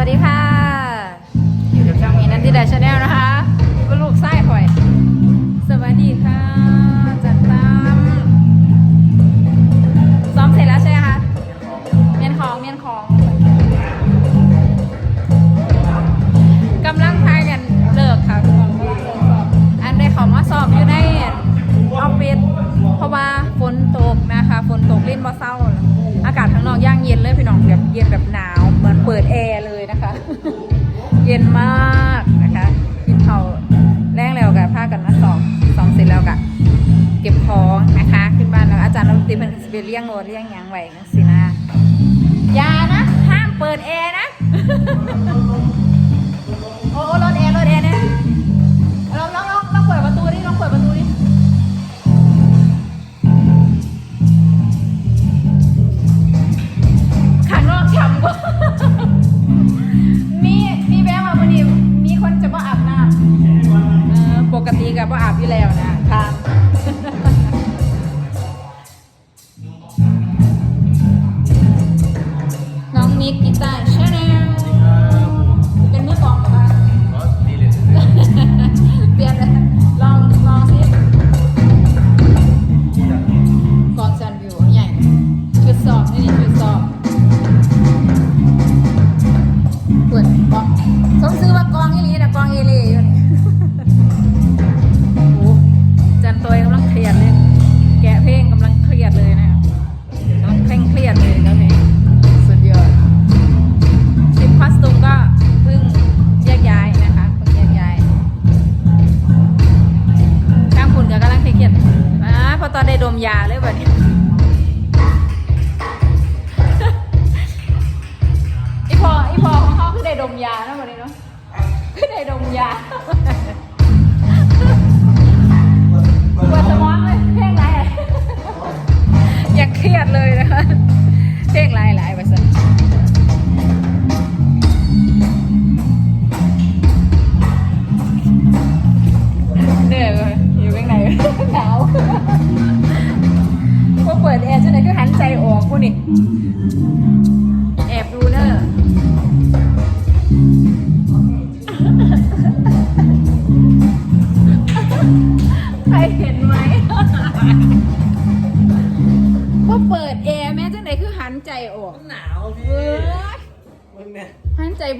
สวัสดีค่ะอยู่กับช่องมีนันทิดาชาแนลนะ ก็บของนะคะ ขึ้นบ้านแล้วอาจารย์เราตีเป็นสเปเลี้ยงโรดเลี้ยงยังไหวนังสินะอย่านะ ห้ามเปิดแอร์นะ โอ้โอ้รถแอร์ อนได้ดมยาเลยแบบนี้อีพออีพอของเขาคือได้ดมยาเนาะวันนี้เนาะคือได้ดมยาปวดสมองเลยเพลงไรอะยังเครียดเลยนะคะเพลงไรหลาย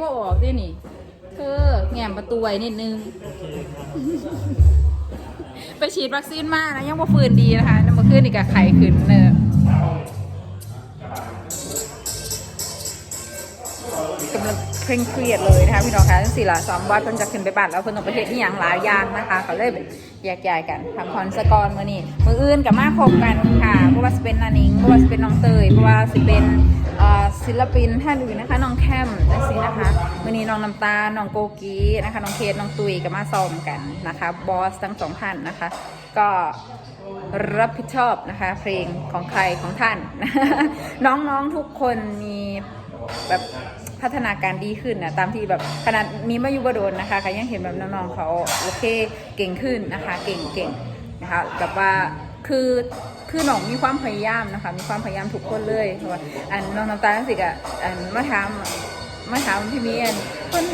บ่ออกดินี่ เธอแง้มประตูไว้นิดนึง ไปฉีดวัคซีนมานะยังว่าฟื้นดีนะคะน้ำมาขึ้นอีกกะไข่ขึ้นเนอะกำลัง เคร่งเครียดเลยนะคะพี่น้องคะทั้งสี่หลาสามวัดเพิ่นจะขึ้นไปบ้านแล้วเพิ่นต้องประเทศที่อย่างหลายอย่างนะคะเขาเลยแยกย้ายกันทำคอนสกรมือนี่มืออื่นกับมาคบกันค่ะเพราะว่าสิเป็นนานิงเพราะว่าสิเป็นน้องเตยเพราะว่าสิเป็นศิลปินท่านอื่นนะคะน้องแคมจังซี่นะคะมือนี้น้องน้ำตาน้องโกกีนะคะน้องเคสน้องตุยกับมาซ้อมกันนะคะบอสทั้งสองท่านนะคะ ก็รับผิดชอบนะคะเพลงของใครของท่าน น้องๆทุกคนมีแบบ พัฒนาการดีขึ้นนะตามที่แบบขนาดมีมายุบโดนนะคะก็ยังเห็นแบบน้องๆเขาโอเคเก่งขึ้นนะคะเก่งเก่งนะคะแบบว่าคือคือน้องมีความพยายามนะคะมีความพยายามทุกคนเลยเพราะว่าอันน้องน้ำตาลสิกอะอันมาถามมาถามพี่มีอันเพิ่น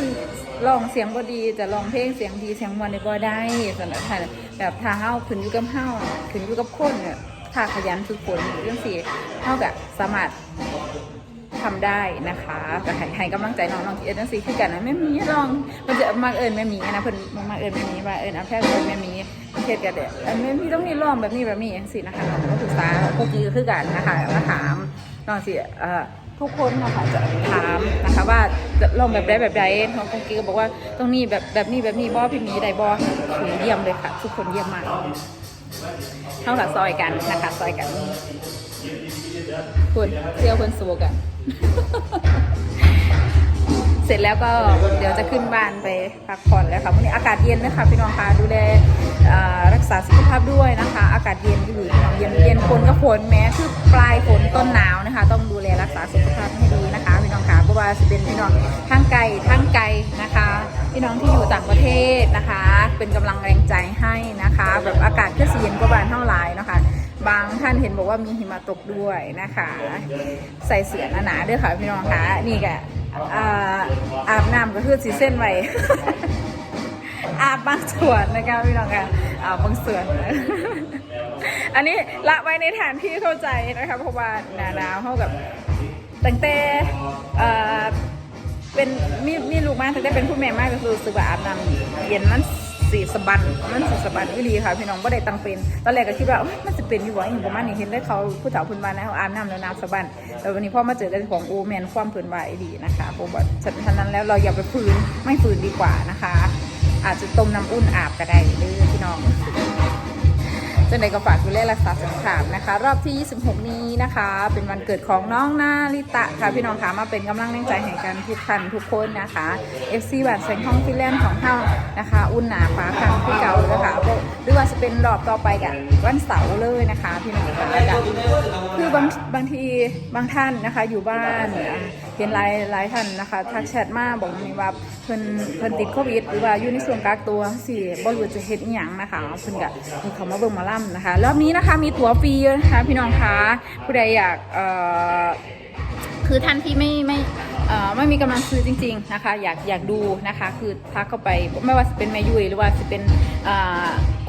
ลองเสียงบ่ดีจะลองเพลงเสียงดีเสียงมวนในบ่ได้สำหรับท่านแบบถ้าเฮาขึ้นอยู่กับเฮาขึ้นอยู่กับคนเนี่ยถ้าขยันฝึกฝนเรื่องสิเฮาก็สามารถ ทำได้นะคะก็ให้ให้กำลังใจน้องๆที่เอ็นซีคือกันนะไม่มีลองมันจะมาเอิญไม่มีนะเพิ่นมาเอิญไม่มีมาเอิญอาแพทย์เอิญไม่มีเทศกันเด็อันไม่มีต้องมีลองแบบนี้แบบนี้อย่างสินะคะน้องก็ศึกษาพวกนี้คือกันนะคะมาถามน้องสิเอ่อทุกคนนะคะจะถามนะคะว่าจะลองแบบใดแบบใดน้องกุ๊กกี้ก็บอกว่าตรงนี้แบบแบบนี้แบบนี้บอพี่มีใดบอถือเยี่ยมเลยค่ะ ทุกคนเยี่ยมมากเท่ากับซอยกันนะคะซอยกัน คุณเซี่ยวคนสูกันเสร็จแล้วก็เดี๋ยวจะขึ้นบ้านไปพักผ่อนแล้วค่ะวันนี้อากาศเย็นนะคะพี่น้องคะดูแลรักษาสุขภาพด้วยนะคะ อากาศเย็นอยู่พี่น้องเย็นเย็นฝนก็ฝนแม้คือปลายฝนต้นหนาวนะคะ ต้องดูแลรักษาสุขภาพให้ดีนะคะพี่น้องคะเพราะว่าจะเป็นพี่น้องทั้งไกลทั้งไกลนะคะ พี่น้องที่อยู่ต่างประเทศนะคะ เป็นกำลังแรงใจให้นะคะ แบบอากาศก็เย็นกว่าบ้านเท่าหลายเนะคะ บางท่านเห็นบอกว่ามีหิมะตกด้วยนะคะ ใส่เสื้อหนาๆด้วยค่ะพี่น้องคะนี่แกอาอาบน้ำก็คือสีเส้นไว้อาบบางส่วนนะคะพี่น้องค่ะอาบบางส่วน อันนี้ละไว้ในฐานที่เข้าใจนะคะเพราะว่าหนาหนาวเท่ากับตั้งแต่เป็นมีมีลูกมากตั้งแต่เป็นผู้แม่มากก็คือสึกว่าอาบน้ำเย็นมัน สีสบันมันสีสบันวิลีค่ะ พี่น้องก็ได้ตังเป็น ตอนแรกก็คิดว่ามันจะเป็นอยู่วะอย่างประมาณนี้เห็นได้เขาผู้สาวพื้นบ้านนะเขาอาบน้ำแล้วน้ำสบันแต่วันนี้พ่อมาเจอได้ของโอแมนความพื้นบ้านดีนะคะผมว่าฉะนั้นแล้วเราอย่าไปฝืนไม่ฝืนดีกว่านะคะ อาจจะต้มน้ำอุ่นอาบก็ได้เด้อพี่น้อง จังใดก็ฝากดูแลรักษาสุขาพนะคะ รอบที่ 26 นี้นะคะ เป็นวันเกิดของน้องนาริตะค่ะพี่น้องคะมาเป็นกำลังแรงใจให้กันทุกท่านทุกคนนะคะ FC บัตรแสงห้องฟิแลนด์ของเฮานะคะ อุ่นหนาฟ้าคังที่เก่านะคะหรือว่าจะเป็นรอบต่อไปกันวันเสาร์เลยนะคะพี่น้องคะคือบางบางทีบางท่านนะคะอยู่บ้านเห็นหลายหลายท่านนะคะทักแชทมาบอกมีว่าเพิ่นเพิ่นติดโควิดหรือว่าอยู่ในส่วนกักตัวสิบ่รู้จะเฮ็ดอีหยังนะคะเพิ่นก็เขามาเบิ่งมาล่ำนะคะรอบนี้นะคะมีตั๋วฟรีนะคะพี่น้องคะผู้ใดอยากคือท่านที่ไม่ไม่ไม่มีกำลังซื้อจริง ๆนะคะ อยากอยากดูนะคะ คือทักเข้าไปไม่ว่าจะเป็นแม่ยุ้ยหรือว่าจะเป็น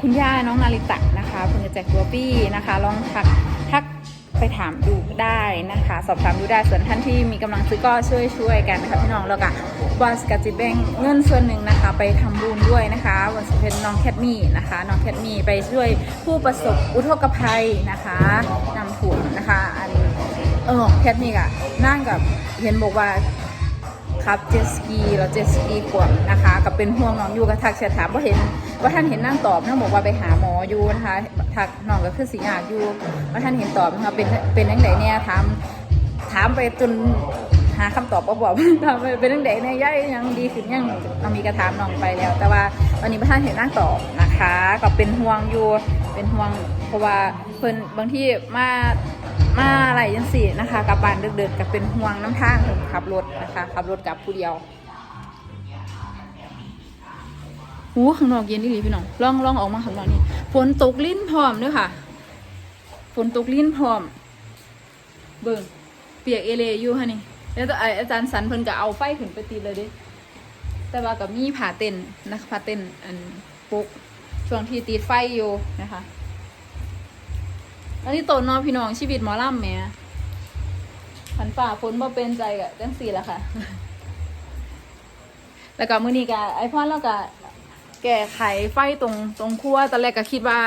คุณย่าน้องนาริตะนะคะคุณจะแจกตัวปี้นะคะ ลองทักทักไปถามดูได้นะคะ สอบถามดูได้ส่วนท่านที่มีกำลังซื้อก็ช่วยช่วยกันนะคะพี่น้องแล้วก็ บอสกับจิแบงเงินส่วนหนึ่งนะคะ ไปทำบุญด้วยนะคะวันจะเป็นน้องแคทมี่นะคะน้องแคทมี่ไปช่วยผู้ประสบอุทกภัยนะคะนำถุงนะคะอันเออแคทนี่กะนั่งกับเห็นบอกว่าขับเจสกีแล้วเจสกีขวบนะคะกับเป็นห่วงน้องอยู่กับทักแชทถามว่าเห็นว่าท่านเห็นนั่งตอบนั่งบอกว่าไปหาหมออยู่นะคะทักน้องก็คือสีอยากอยู่ว่าท่านเห็นตอบนะคะเป็นเป็นยังไงเนี่ยถามถามไปจน หาคำตอบบ่บอกถามไปเป็นยังไงเนี่ยย่ายยังดีขึ้นยังเรามีกระถามน้องไปแล้ว แต่ว่าวันนี้พระท่านเห็นนั่งตอบนะคะ ก็เป็นห่วงอยู่เป็นห่วงเพราะว่าเพิ่นบางที่มามาอะไรจังสี่นะคะกลับบ้านเดึกๆกับเป็นห่วงน้ำทางขับรถนะคะขับรถกับผู้เดียวหูข้างนอกเย็นดีหลีพี่น้องลองลองออกมาข้างนอกนี่ฝนตกลิ้นพร้อมด้วยค่ะฝนตกลิ้นพร้อม เบิ่งเปียกเอเลอยู่ฮะนี่ แล้วไอ้อาจารย์สันเพิ่นก็เอาไฟขึ้นไปตีเลยเดิแต่ว่ากับมีผ่าเต้นนะคะผ่าเต้นอันปุกช่วงที่ตีไฟอยู่นะคะอันนี้โตนนอพี่น้องชีวิตหมอลำแม่ผันฝ่าฝนบ่เป็นใจกะจังสี่ละค่ะ แล้วก็มื้อนี้ก็ไอพ่อแล้วก็แก้ไขไฟตรงตรงครัวตอนแรกก็คิดว่า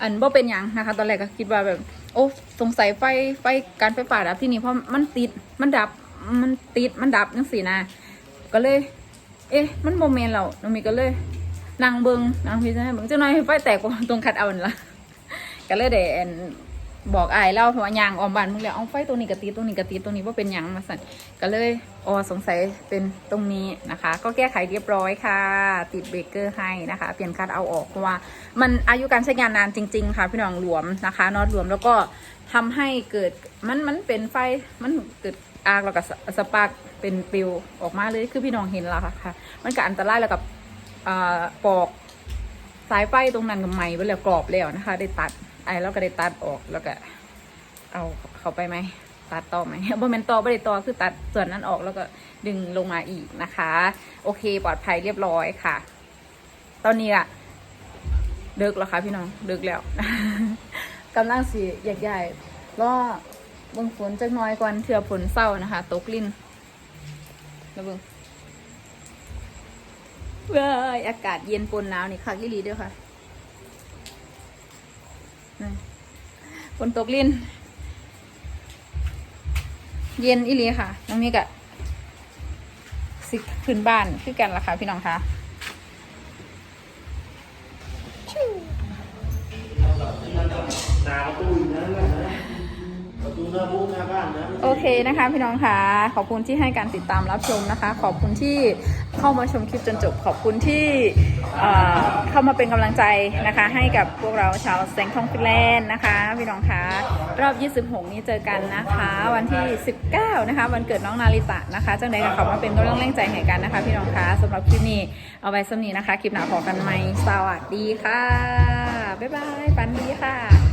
อันบ่เป็นยังนะคะ ตอนแรกก็คิดว่าแบบ โอ้สงสัยไฟไฟการไฟฟ้าดับที่นี่เพราะมันติดมันดับมันติดมันดับจังสีนะก็เลย เอ๊ะมันโมเมนต์เราน้องมีก็เลยนางเบิงนางพิจารณาเบิงจะน้อยไฟแตกกว่าตรงคัดเอานั่นละก็เลยเดน บอกอายเล่าเพราะว่ายางออมบานมึงแล้วเอาไฟตรงนี้กระตีตรงนี้กระตีตรงนี้ว่าเป็นยังมาสั่นก็เลยอ๋อสงสัยเป็นตรงนี้นะคะ ก็แก้ไขเรียบร้อยค่ะ ติดเบรกเกอร์ให้นะคะ เปลี่ยนคัดเอาออกเพราะว่า มันอายุการใช้งานนานจริง ๆ ค่ะพี่น้องหลวมนะคะน็อตหลวมแล้วก็ทำให้เกิดมันมันเป็นไฟมันเกิดอากแล้วก็สปาร์กเป็นปิวออกมาเลยคือพี่น้องเห็นแล้วค่ะ มันก็อันตรายแล้วกับอ่าปอก สายไฟตรงนั้นกับไม้ไปแล้วกรอบแล้วนะคะ ได้ตัดไอ้แล้วก็ได้ตัดออกแล้วก็ เอาเข้าไปไหมตัดต่อไหมบ่แม่นต่อบ่ได้ต่อคือตัดส่วนนั้นออกแล้วก็ดึงลงมาอีกนะคะ โอเคปลอดภัยเรียบร้อยค่ะ ตอนนี้อะเดึกแล้วค่ะพี่น้องเดึกแล้วกำลังสีใหญ่ๆก็เบิ่งฝนจักน้อยก่อนเถื่อฝนเศร้านะคะ ตกลิ้นแล้วเบิ่ง เว้ยอากาศเย็นปนหนาวนี่คักอีหลีด้อค่ะฝนตกลิ้น เย็นอีลีค่ะ น้องมิกะสิขึ้นบ้านคือกันละค่ะพี่น้องคะหนาวตู้ยนะ ประตูหน้าบุ้งหน้าบ้านนะโอเคนะคะพี่น้องคะขอบคุณที่ให้การติดตามรับชมนะคะ ขอบคุณที่เข้ามาชมคลิปจนจบ ขอบคุณที่เอ่อเข้ามาเป็นกำลังใจนะคะ ให้กับพวกเราชาวแสงทองฟินแลนด์นะคะ พี่น้องคะรอบ 26 นี้เจอกันนะคะ วันที่ 19 นะคะ วันเกิดน้องนาริตะนะคะจังใดก็ขอมาเป็นกำลังแรงใจให้กันนะคะ พี่น้องคะสำหรับคลิปนี้เอาไว้สำนีนะคะคลิปหน้าพอกันไหมสวัสดีค่ะบ๊ายบายฝันดีค่ะ